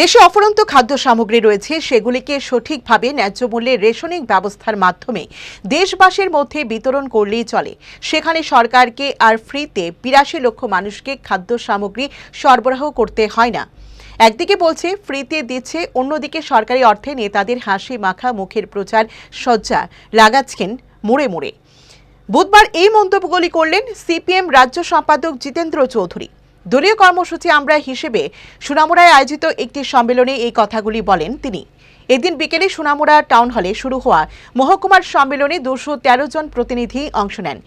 দেশে অফরন্ত খাদ্য সামগ্রী রয়েছে, সেগুলিকে সঠিকভাবে ন্যায্য মূল্যে রেশনিং ব্যবস্থার মাধ্যমে দেশবাসীর মধ্যে বিতরণ করলেই চলে। সেখানে সরকারকে আর ফ্রিতে বিরাশি লক্ষ মানুষকে খাদ্য সামগ্রী সরবরাহ করতে হয় না। একদিকে বলছে, ফ্রিতে দিচ্ছে, অন্যদিকে সরকারি অর্থে নেতাদের হাসি মাখা মুখের প্রচার সজ্জা লাগাচ্ছেন মোড়ে মোড়ে। বুধবার এই মন্তব্যগুলি করলেন সিপিএম রাজ্য সম্পাদক জিতেন্দ্র চৌধুরী। দলীয় কর্মসূচি আমরা হিসেবে সুনামুড়ায় আয়োজিত একটি সম্মেলনে এই কথাগুলি বলেন তিনি। এদিন বিকেলে সুনামুড়া টাউন হলে শুরু হওয়া মহকুমার সম্মেলনে দুশো তেরো জন প্রতিনিধি অংশ নেন।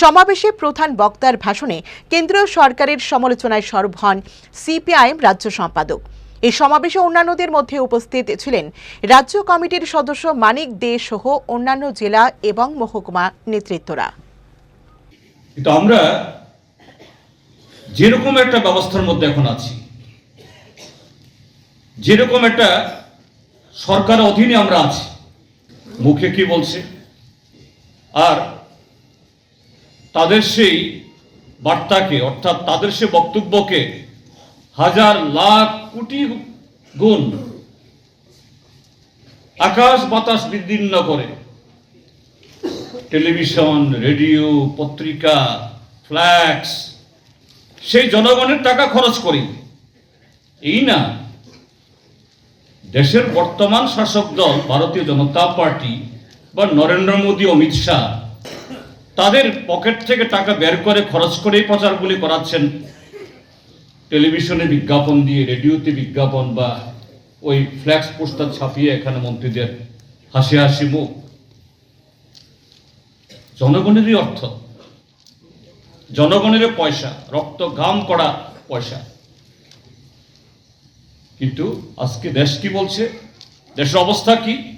সমাবেশে প্রধান বক্তার ভাষণে কেন্দ্রীয় সরকারের সমালোচনায় সরব হন সিপিআইএম রাজ্য সম্পাদক। এই সমাবেশে অন্যান্যদের মধ্যে উপস্থিত ছিলেন রাজ্য কমিটির সদস্য মানিক দে সহ অন্যান্য জেলা এবং মহকুমা নেতৃত্বরা। কিন্তু আমরা যেরকম একটা ব্যবস্থার মধ্যে এখন আছি, যেরকম একটা সরকার অধীনে আমরা আছি, মুখে কি বলছে? আর তাদের সেই বার্তাকে, অর্থাৎ তাদের সে বক্তব্যকে হাজার লাখ কোটি গুণ আকাশ বাতাস বিদীর্ণ করে। টেলিভিশন, রেডিও, পত্রিকা, ফ্ল্যাক্স সেই জনগণের টাকা খরচ করি। এই না, দেশের বর্তমান শাসক দল, ভারতীয় জনতা পার্টি বা নরেন্দ্র মোদী, অমিত শাহ, তাদের পকেট থেকে টাকা বের করে খরচ করেই প্রচারগুলি করাচ্ছেন টেলিভিশনে বিজ্ঞাপন দিয়ে, রেডিওতে বিজ্ঞাপন বা ওই ফ্ল্যাক্স পোস্টার ছাপিয়ে এখানে মন্ত্রীদের হাসি হাসি মুখ। জনগণেরই অর্থ। জনগণের পয়সা রক্ত ঘাম করা পয়সা। কিন্তু আজকে দেশ কি বলছে? দেশের অবস্থা কি?